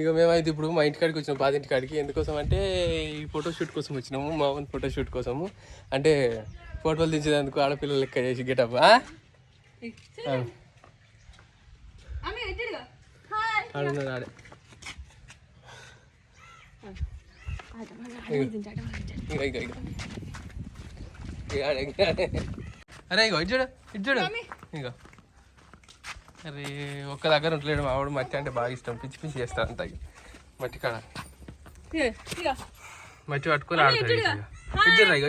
ఇక మేమైతే ఇప్పుడు మా ఇంటికాడికి వచ్చినాం పాతింటి కాడికి ఎందుకోసం అంటే ఈ ఫోటో షూట్ కోసం వచ్చినాము మా ఓన్ ఫోటో షూట్ కోసము. అంటే ఫోటోలు తీసేందుకు ఆడపిల్లలు లెక్క చేసి గెటప్ ఆడున్నాడు ఆడే. అరే ఇగో ఇటు చూడు ఇటు చూడు ఇగో. అరే ఒక్క దగ్గర ఉంటలేడు మా ఆవిడ మట్టి అంటే బాగా ఇష్టం. పిచ్చి పిచ్చి చేస్తాడు అంత మట్టి కాడ. మట్టి పట్టుకొని ఆడతాడు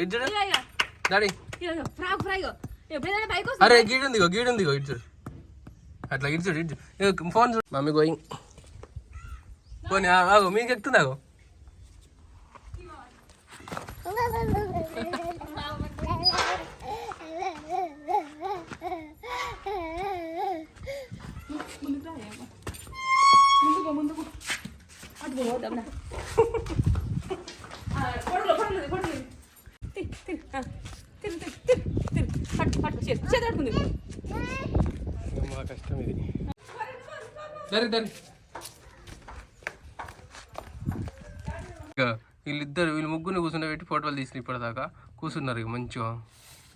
ఇటు చూడు డాడీ. అరే గీడుంది ఇగో గీడుంది ఇగో ఇటు చూడు అట్లా ఇటు చూడు ఇటు చూడు. ఇగో ఫోన్ చూడు మమ్మీ గోయింగ్. పోనీ మీకు ఎక్కుతుంది అటు పోదాం కొడలు కొడలు కొడలు తిరు తిరు తిరు తిరు తిరు పట్టు పట్టు చేతి చేతి పట్టుకుంది ఇక మా కష్టం ఇది ఇక వీళ్ళిద్దరు వీళ్ళు ముగ్గురిని కూర్చుండబెట్టి ఫోటోలు తీసిన ఇప్పటిదాకా. కూర్చున్నారు ఇక మంచిగా.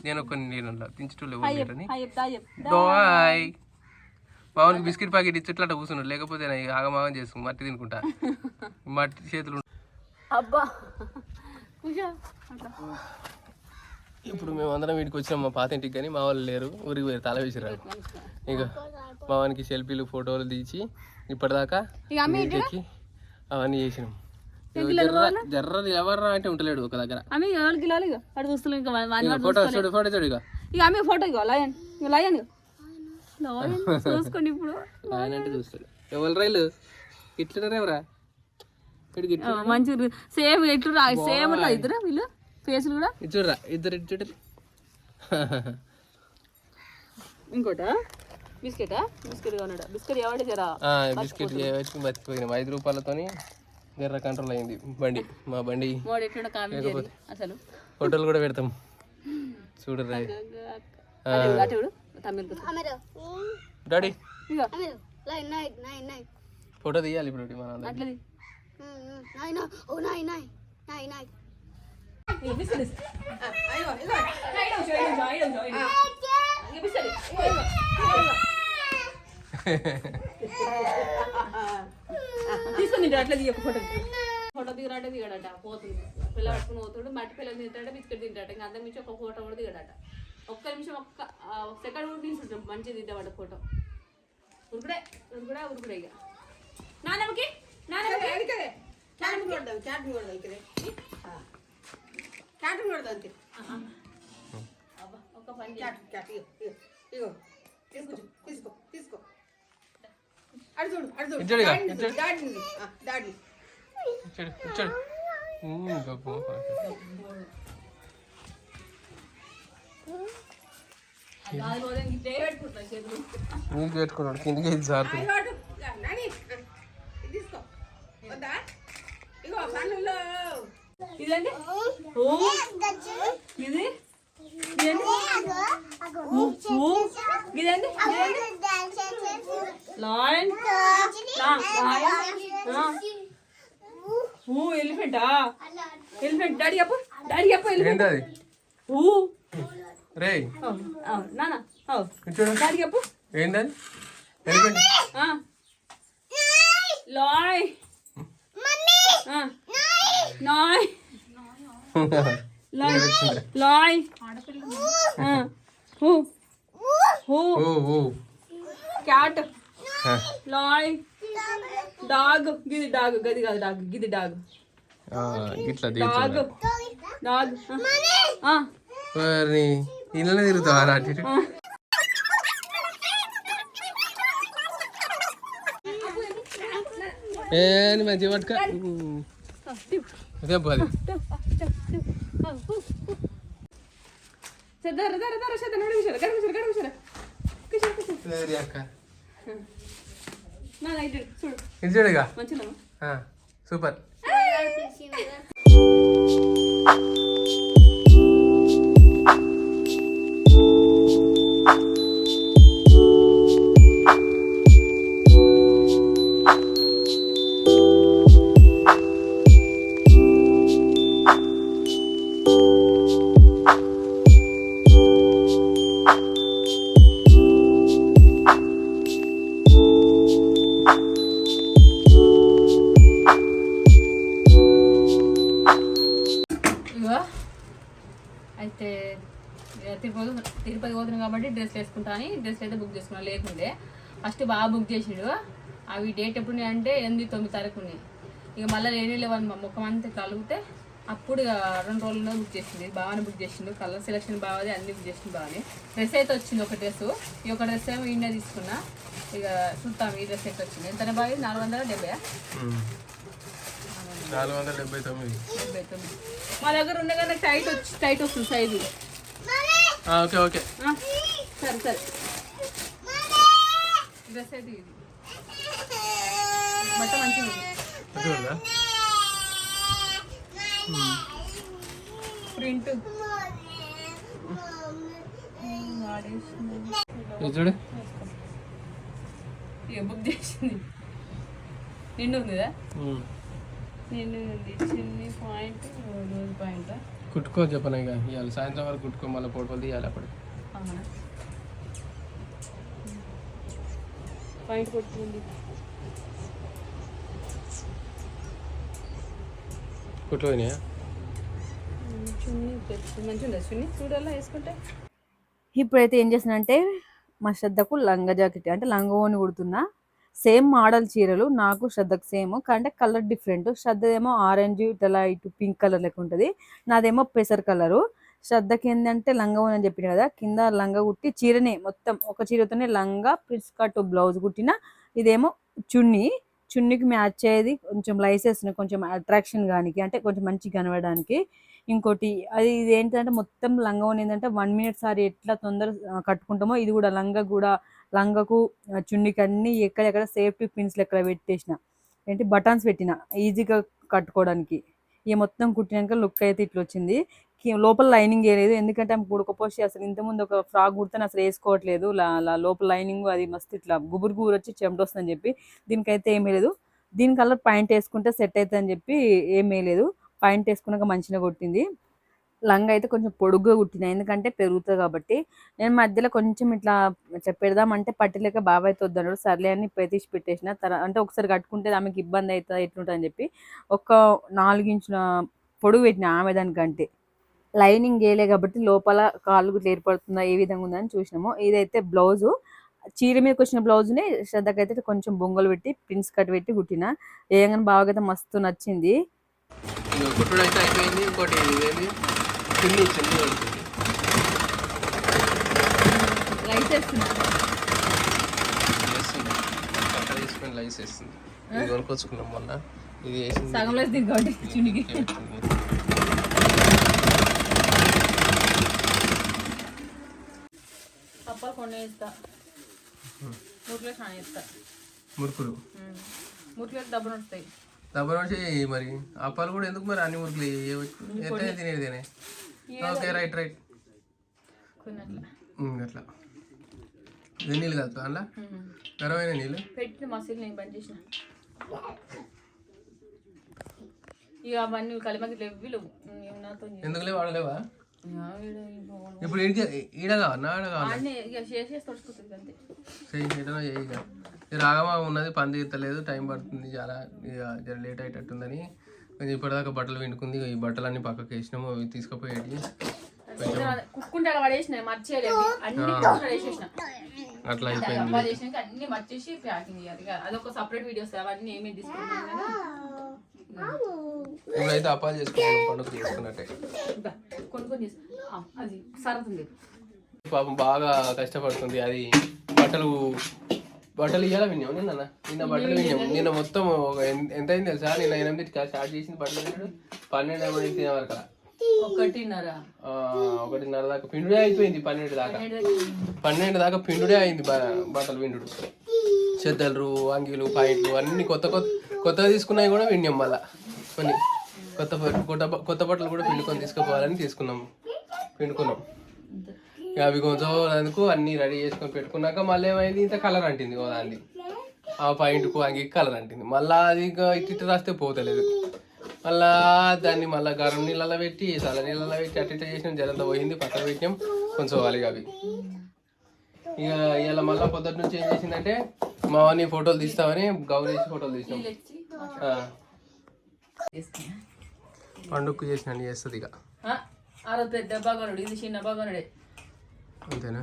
నేను ఒక నేను తించటోళ్ళు ఎవరు లేరని. మామూలుగా బిస్కెట్ ప్యాకెట్ ఇచ్చి ఇట్లా కూర్చున్నాడు. లేకపోతే నేను ఆగమాగం చేసుకుని మట్టి తినుకుంటా. మట్టి చేతులు అబ్బా. ఇప్పుడు మేము అందరం వీడికి వచ్చినాం మా పాత ఇంటికి కానీ మా వాళ్ళు లేరు. ఊరికి పోయారు తల వేసిరారు. ఇక మా వానికి సెల్ఫీలు ఫోటోలు తీసి ఇప్పటిదాకా ఇక ఎక్కి అవన్నీ చేసినాం. జర్ర ఎవర్రా అంటే ఉంటలేడు ఒక దగ్గర. ఇక ఇంకా? ఇక ఫోటో చూడు ఫోటో చూడు ఇక. ఇక ఆమె ఫోటో లయన్. ఇక లయన్ ఇగో. లయన్ చూసుకోండి ఇప్పుడు ఆయన అంటే చూస్తాడు. ఎవరు రైలు? ఇట్లున్నారేవరా ఇక్కడికి ఇట్లు ఆ, మంచి సేమ్ ఎట్లు సేమ్ రా ఇద్దరు వీళ్ళు? ఫేస్లు కూడా? ఇటు చూడరా ఇద్దరు ఇటు చూడరు ఇంకోట? బిస్కెటా? బిస్కెట్ కొన్నాడా? బిస్కెట్ ఎవడే జరా బిస్కెట్ ఐదు రూపాయలతోని జర్ర కంట్రోల్ అయింది. బండి మా బండి. అసలు? ఫోటోలు కూడా పెడతాం. చూడరా అటు అటు చూడు తమిళ డాడీ ఇగో ఫోటో తీయాలి ఇప్పుడు మన అందరం. అట్లది ఇగో బిస్కెట్ ఇస్తా. ఇగో చూడు, ఇగో చూడు, ఇగో. ఇగో బిస్కెట్ ఇగో, ఇగో, ఇగో. తీసుకొని తింటాడు అట్లా తీయక ఫోటో ఫోటో దిగరాట దిగడట పోతుంది పిల్ల పట్టుకుని పోతాడు మట్టి పిల్లలు తింటాడు బిస్కెట్ తింటాడు ఇంకా అంత మించి ఒక ఫోటో కూడా దిగడట ఒక్క నిమిషం ఒక్క ఒక సెకండ్ కూడా తీసుకుంటాం మంచిగా తింటామట ఫోటో. ఉరుకుడే ఉరుకుడే ఉరుకుడే ఇక. నాన్నమ్మకి నాన్నమ్మకి. అబ్బా, ఒక్క పని చేయి. ఇటు చూడు ఇక, ఇటు చూడు. ఇటు చూడు, ఇటు చూడు. ఉమ్, గొప్ప గొప్ప. గాలి పోతే ఇట్లే పెట్టుకుంటా చేతులు నీకు పెట్టుకున్నాడు కిందికి ఇది జారుతుంది ఇదండి? ఇదండి? లాయన్ ఎలిఫెంటా ఎలిఫెంట్ డాడీ చెప్పు. డాడీ చెప్పు ఎలిఫెంట్ ఊ. రే చెప్పు. ఆ. లాయ్. నాయ్. లాయ్. లాయ్. హూ. హూ. క్యాట్. లాయ్. డాగ్. గిది డాగ్. గది కాదు డాగ్. గిది డాగ్. ఆ, ఇట్లా డాగ్. డాగ్. ఇళ్ళనే తిరుగుతావా? ఆ. ఏ మంచిగా పట్టుక. అదే పోది దర ఇదిగో. అయితే తిరుపతి తిరుపతి పోతున్నాం కాబట్టి డ్రెస్ వేసుకుంటా అని డ్రెస్ అయితే బుక్ చేసుకున్నాను లేకుండే. ఫస్ట్ బాగా బుక్ చేసిండు. అవి డేట్ ఎప్పుడు అంటే ఎనిమిది తొమ్మిది తారీఖు ఉన్నాయి. ఇక మళ్ళీ లేని లేవని ముఖం అంతా కలిగితే అప్పుడు రెండు రోజుల్లో బుక్ చేసింది. బాగానే బుక్ చేసిండు. కలర్ సెలెక్షన్ బాగా అన్ని బుక్ చేసింది బాగానే డ్రెస్ అయితే వచ్చింది ఒక డ్రెస్ ఈ ఒక డ్రెస్ ఏమో ఇండియా తీసుకున్నా. ఇక చూస్తాం ఈ డ్రెస్ అయితే వచ్చింది. ఎంత బాగా నాలుగు వందల డెబ్బై నాలుగు వందల డెబ్బై తొమ్మిది. డెబ్బై తొమ్మిది. మా దగ్గర ఉండగానే టైట్ వచ్చి టైట్ వస్తుంది సైజు. Okay okay. సరే సరే. డ్రెస్ అయితే ఇది. బట్ట మంచిగా ప్రింట్. చూడు. ఇక బుక్ చేసింది. నిండు ఉంది పాయింట్ రోజు పాయింట్? కుట్టుకో చెప్పను ఇక ఇవాళ సాయంత్రం వరకు కుట్టుకో మళ్ళీ పొడపలు తీయాలి అప్పుడు. పాయింట్ కొట్టుకుంది కుట్టుకోయినాయా మంచిగా ఉంది? చున్నీ చూడాలా వేసుకుంటే? ఇప్పుడైతే ఏం చేస్తున్నానంటే మా శ్రద్ధకు లంగా జాకెట్ అంటే లంగోని కుడుతున్నా. సేమ్ మోడల్ చీరలు నాకు శ్రద్ధకు సేమ్. కంటే కలర్ డిఫరెంట్. శ్రద్ధదేమో ఆరెంజ్ ఇట్లా ఇటు పింక్ కలర్ లెక్క ఉంటుంది. నాదేమో పెసర్ కలరు. శ్రద్ధకి ఏంటంటే లంగా అని చెప్పిన కదా కింద లంగా కుట్టి చీరనే మొత్తం ఒక చీరతోనే లంగా ప్రిన్స్ కట్ బ్లౌజ్ కుట్టిన ఇదేమో చున్నీ. చున్నీకి మ్యాచ్ అయ్యేది కొంచెం లైసెస్ని కొంచెం అట్రాక్షన్ కానికి అంటే కొంచెం మంచిగా కనబడడానికి. ఇంకోటి అది ఇది ఏంటంటే మొత్తం లంగా ఏంటంటే వన్ మినిట్ సారి ఎట్లా తొందర కట్టుకుంటామో ఇది కూడా లంగా కూడా లంగకు చున్నీకి అన్ని ఎక్కడెక్కడ సేఫ్టీ పిన్స్ ఎక్కడ పెట్టేసిన. ఏంటి? బటన్స్ పెట్టిన ఈజీగా కట్టుకోవడానికి. ఇక మొత్తం కుట్టినాక లుక్ అయితే ఇట్లా వచ్చింది. లోపల లైనింగ్ వేయలేదు ఎందుకంటే ఆమె ఉడకపోసి అసలు ఇంతకుముందు ఒక ఫ్రాక్ కుడితే అసలు వేసుకోవట్లేదు. లోపల లైనింగ్ అది మస్తు ఇట్లా గుబురు గుబురు వచ్చి చెమట వస్తుందని చెప్పి దీనికైతే ఏమీ లేదు దీని కలర్ పాయింట్ వేసుకుంటే సెట్ అవుతుంది అని చెప్పి ఏం వేయలేదు. పాయింట్ వేసుకున్నాక మంచిగా కొట్టింది. లంగా అయితే కొంచెం పొడుగ్గా కుట్టిన ఎందుకంటే పెరుగుతుంది కాబట్టి. నేను మధ్యలో కొంచెం ఇట్లా ఇట్లా పెడదామంటే పట్టిలేక బాబాయ్ వద్దన్నాడు సర్లే అని ఇప్పుడే తీసి పెట్టేసిన. తర్వాత అంటే ఒకసారి కట్టుకుంటే ఆమెకి ఇబ్బంది అవుతుంది ఎట్లుంటుంది అని చెప్పి ఒక నాలుగు ఇంచుల పొడుగు పెట్టిన ఆమె దానికంటే. లైనింగ్ వేయలే కాబట్టి లోపల కాళ్ళు గుట్లు ఏర్పడుతుందా ఏ విధంగా ఉందని చూసినాము. ఇదైతే బ్లౌజు. చీర మీదకి వచ్చిన బ్లౌజ్ని శ్రద్ధకైతే కొంచెం బొంగలు పెట్టి ప్రిన్స్ కట్ పెట్టి కుట్టిన. ఏయంగానే బాగా మస్తు నచ్చింది. కుట్టుడు అయితే అయిపోయింది. ఇంకోటి వేస్తుంది అక్కడ తీసుకొని లైస్ వేస్తుంది ఇది కొనుక్కొచ్చుకున్నాం మొన్న. ఇది వేసింది. కాబట్టి చాలా మురుకులు ముట్లో డబ్బులు వస్తాయి వచ్చి మరి అప్పాలు కూడా ఎందుకు మరి అన్ని మురుకులు ఎట్లా తినేది తినే? Okay right right. అట్లా. ఇది నీళ్ళు కాదు అందులో గరమైన నీళ్ళు? పెట్టిన మసీలు నేను బంద్ చేసిన. ఇక అవన్నీ కలిమకి లేవు లేవు? చేయ- ఈడ ఈ బొమ్మలు. ఇప్పుడు ఈడ కావన్నా ఆడ కావాలి చేసేసి తడుచుకుంటుంది అంతే. చెయ్యి ఇక. రాగమా ఉన్నది పని తీర్తలేదు టైం పడుతుంది చాలా ఇక జర లేట్ అయ్యేటట్టుందని. కొంచెం ఇప్పటిదాకా బట్టలు విండుకుంది ఇక ఈ బట్టలన్నీ పక్కకి వేసినాము అవి తీసుకుపోయేటి. పడేసిన మర్చేయలేదు. అన్ని అట్లా అయిపోయింది. అన్ని మర్చేసి ప్యాకింగ్ చేయాలి. అదొక సపరేట్ వీడియోస్ అవన్నీ ఇప్పుడైతే అప్పాలు చేసుకున్నాను పండుగ చేసుకున్నట్టే. కొన్ని కొన్ని తీసు- ఆ, అది సరతుంది పాపం బాగా కష్టపడుతుంది అది బట్టలు బట్టలు ఇవ్వాలా విన్నాం నిన్న? నిన్న బట్టలు విన్నాం నిన్న మొత్తం ఎంత అయింది తెలుసా? నిన్న ఎనిమిదికి స్టార్ట్ చేసింది బట్టలు వినడు పన్నెండు ఏమైనా తినే వరకు ఒకటిన్నర. ఒకటిన్నర దాకా పిండుడే అయిపోయింది పన్నెండు దాకా. పన్నెండు దాకా పిండుడే అయింది బట్టలు పిండుడు. చెద్దలు అంగీలు పాయింట్లు అన్ని కొత్త కొత్త కొత్తగా తీసుకున్నాయి కూడా విన్నాం మళ్ళా. కొన్ని కొత్త కొత్త కొత్త బట్టలు కూడా పిండుకొని తీసుకుపోవాలని తీసుకున్నాం పిండుకున్నాం. అవి కొంచెం అందుకు అన్ని రెడీ చేసుకొని పెట్టుకున్నాక మళ్ళీ ఏమైంది? ఇంత కలర్ అంటింది దాన్ని ఆ పాయింట్కు అంగి కలర్ అంటింది. మళ్ళీ అది ఇంకా ఇటు ఇటు రాస్తే పోతలేదు. మళ్ళా దాన్ని మళ్ళీ గరం నీళ్ళలో పెట్టి చల్ల నీళ్ళలో పెట్టి అటు ఇటు చేసిన. జలంతా పోయింది పక్కన పెట్టినాం. కొంచెం వాళ్ళకి అవి. ఇక ఇలా మళ్ళీ పొద్దుటి నుంచి ఏం చేసిందంటే మా వాడిని ఫోటోలు తీస్తామని గౌరేసి ఫోటోలు తీసినాం. పండుగ చేసిన చేస్తుంది ఇక. ఆ, పెద్ద బాగా ఇది చిన్న బాగా అంతేనా?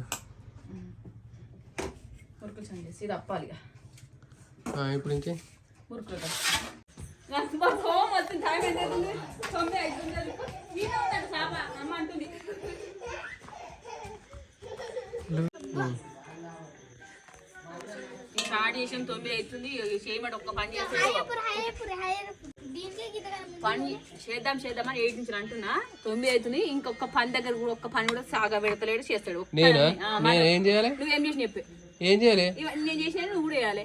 మురుకులు చండి చేసి ఇది అప్పాలి ఇక. ఆ, ఇప్పుడు ఇంకే మురుకులు తొమ్మిది అవుతుంది స్టార్ట్ తొమ్మిది చేయమంటే ఒక్క పని చేస్తే పని చేద్దాం చేద్దాం అని ఎయిట్ నుంచి అంటున్నా. తొమ్మిది అవుతుంది. ఇంకొక పని దగ్గర కూడా ఒక్క పని కూడా సాగా పెడతలేడు చేస్తాడు. నేనా? ఏం చేయాలి? నువ్వేం చేసి చెప్పు. ఏం చేయాలి? నేను చేసిన నువ్వు కూడా చేయాలి.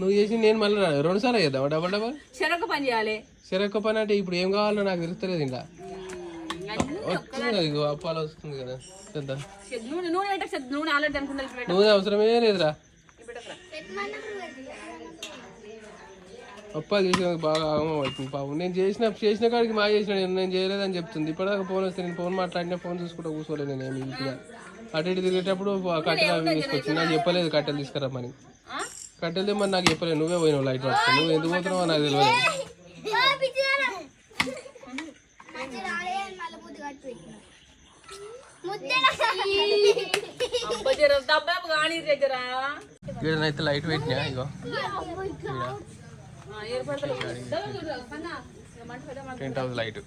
నువ్వు చేసి నేను మళ్ళీ రెండు సార్లు చేద్దాం. Double double? చెరొక పని చేయాలి. చెరొక్క పని అంటే ఇప్పుడు ఏం కావాలో నాకు తెలుస్తలేదు ఇంకా. అన్నీ వస్తుంది కదా ఇగో అప్పాలు వస్తుంది కదా. చెద్ నూనె నూనె పెట్టక చెద్ నూనె ఆల్రెడీ అనుకున్నా ఇప్పుడు పెట్ట- నువ్వు అవసరమే లేదురా అప్పాలు చేసినందుకు బాగా ఆగమం అవుతుంది. పాపం నేను చేసిన చేసిన కాడికి మా చేసిన నేను చేయలేదని చెప్తుంది. ఇప్పటిదాకా ఫోన్ వస్తే నేను ఫోన్ మాట్లాడినా ఫోన్ చూసుకుంటా కూర్చోలేదు నేను ఏమి ఇంటిగా. అటు ఇటు తిరిగేటప్పుడు కట్టెలు అవి తీసుకొచ్చి నాకు చెప్పలేదు కట్టెలు తీసుకురమ్మని. ఆ? కట్టెలు తెమ్మని నాకు చెప్పలేదు. నువ్వే పోయినావు లైట్ పట్టుకొని నువ్వు ఎందుకు పోతున్నావో నాకు తెలియదు. ఈడనైతే లైట్ పెట్టినా ఇగో. టెంట్ హౌస్ లైట్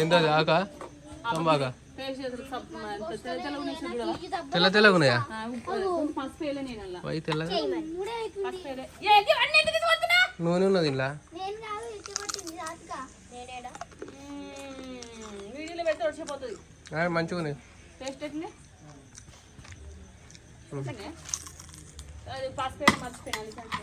ఏంటది ఆక? సబ్ తెల్ల తెల్ల ఉన్నాయి? చూడు. తెల్ల తెల్లగా ఉన్నాయా తెల్లగా? నూనె ఉన్నది ఇలా మంచిగా ఉన్నాయి పసుపు మర్చిపోయినా ఏమైనా.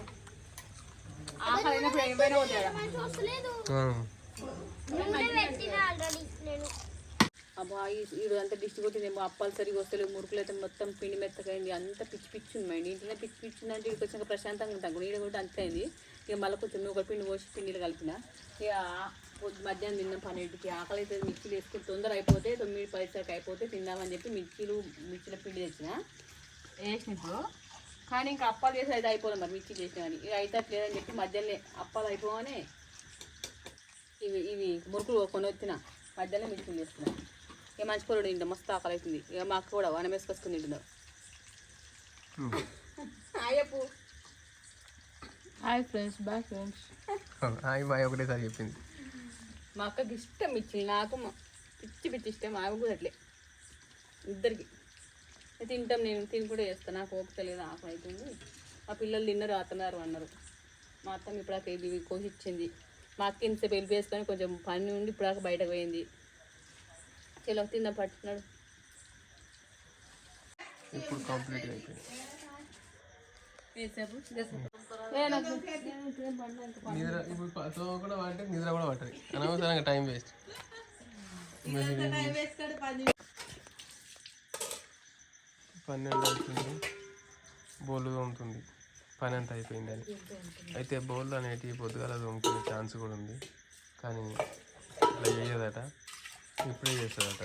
అబ్బా ఈడు అంతా దిష్టి కొట్టిందేమో అప్పాలు సరిగా వస్తలేవు మురుకులు అయితే మొత్తం పిండి మెత్తకైంది అంత పిచ్చి పిచ్చి ఉంది మైండ్ ఇంట్లో పిచ్చి పిచ్చి ఉందంటే ఇక్కడికి వచ్చాక ప్రశాంతంగా ఉంటాం కూడా ఈడ కూడా అంతే అయింది. ఇక మళ్ళీ కొంచెం నువ్వు పిండి పోసి పిండిలు కలిపిన. ఇక మధ్యాహ్నం తిన్నాం పన్నెండుకి. ఆకలి అయితే మిర్చిలు వేసుకుని తొందర అయిపోతే తొమ్మిది పదిసరికి అయిపోతే తిందామని చెప్పి మిర్చిలు మిర్చిల పిండి తెచ్చిన. వేసినప్పుడు కానీ ఇంకా అప్పాలు చేసి అయితే అయిపోదు మరి మిర్చి చేసిన కానీ. ఇక అయితే లేదని చెప్పి మధ్యాహ్నం అప్పాలు అయిపోగానే ఇవి ఇవి మురుకులు కొని వచ్చిన. మధ్యాహ్నం మిర్చిలు చేస్తున్నా. ఇక మంచి పొరుడు తింటాం మస్తు ఆకలి అవుతుంది ఇక మాకు కూడా వనం వేసుకొచ్చుకుని తింటున్నాం అయ్యప్పు hi friends bye friends. Hi bye ఒకటేసారి చెప్పింది. మా అక్కకి ఇష్టం ఇచ్చింది నాకు మా- పిచ్చి పిచ్చి ఇష్టం ఆమె కూడా అట్లే. ఇద్దరికి. తింటాం నేను తిని కూడా చేస్తాను నాకు ఓపిక లేదు ఆకలి అవుతుంది. మా పిల్లలు తిన్నారు అత్తనారు అన్నారు. మా అత్తమ్మ ఇప్పుడు దాకా ఇది కోసి ఇచ్చింది మా అక్క ఇంత పెళ్ళి వేసుకొని కొంచెం పని ఉండి ఇప్పుడు దాకా బయటకు పోయింది. చలో తిందాం పట్టుకున్నాడు. ఇప్పుడు కంప్లీట్ అయిపోయింది. నిద్ర ఇప్పుడు కూడా నిద్ర కూడా పట్టదు. అనవసరంగా టైం వేస్ట్ పన్నెండు అవుతుంది. బోళ్ళు తోముతుంది. పని అంతా అయిపోయింది అని అయితే బోళ్ళు అనేటివి పొద్దుగాల తోముకునే ఛాన్స్ కూడా ఉంది. కానీ అట్లా చేయదట. ఇప్పుడే చేస్తుందట.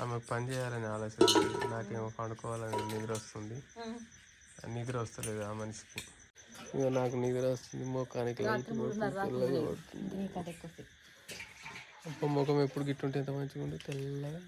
ఆమె పని చేయాలని ఆలోచన. నాకేమో పండుకోవాలని నిద్ర వస్తుంది. నిద్ర వస్తలేదు ఆ మనిషికి. ఇక నాకు నిద్ర వస్తుంది. ముఖానికి కొడుతుంది. అప్ప ముఖం ఎప్పుడు గిట్టుంటే ఎంత మంచిగా ఉండే తెల్లగా.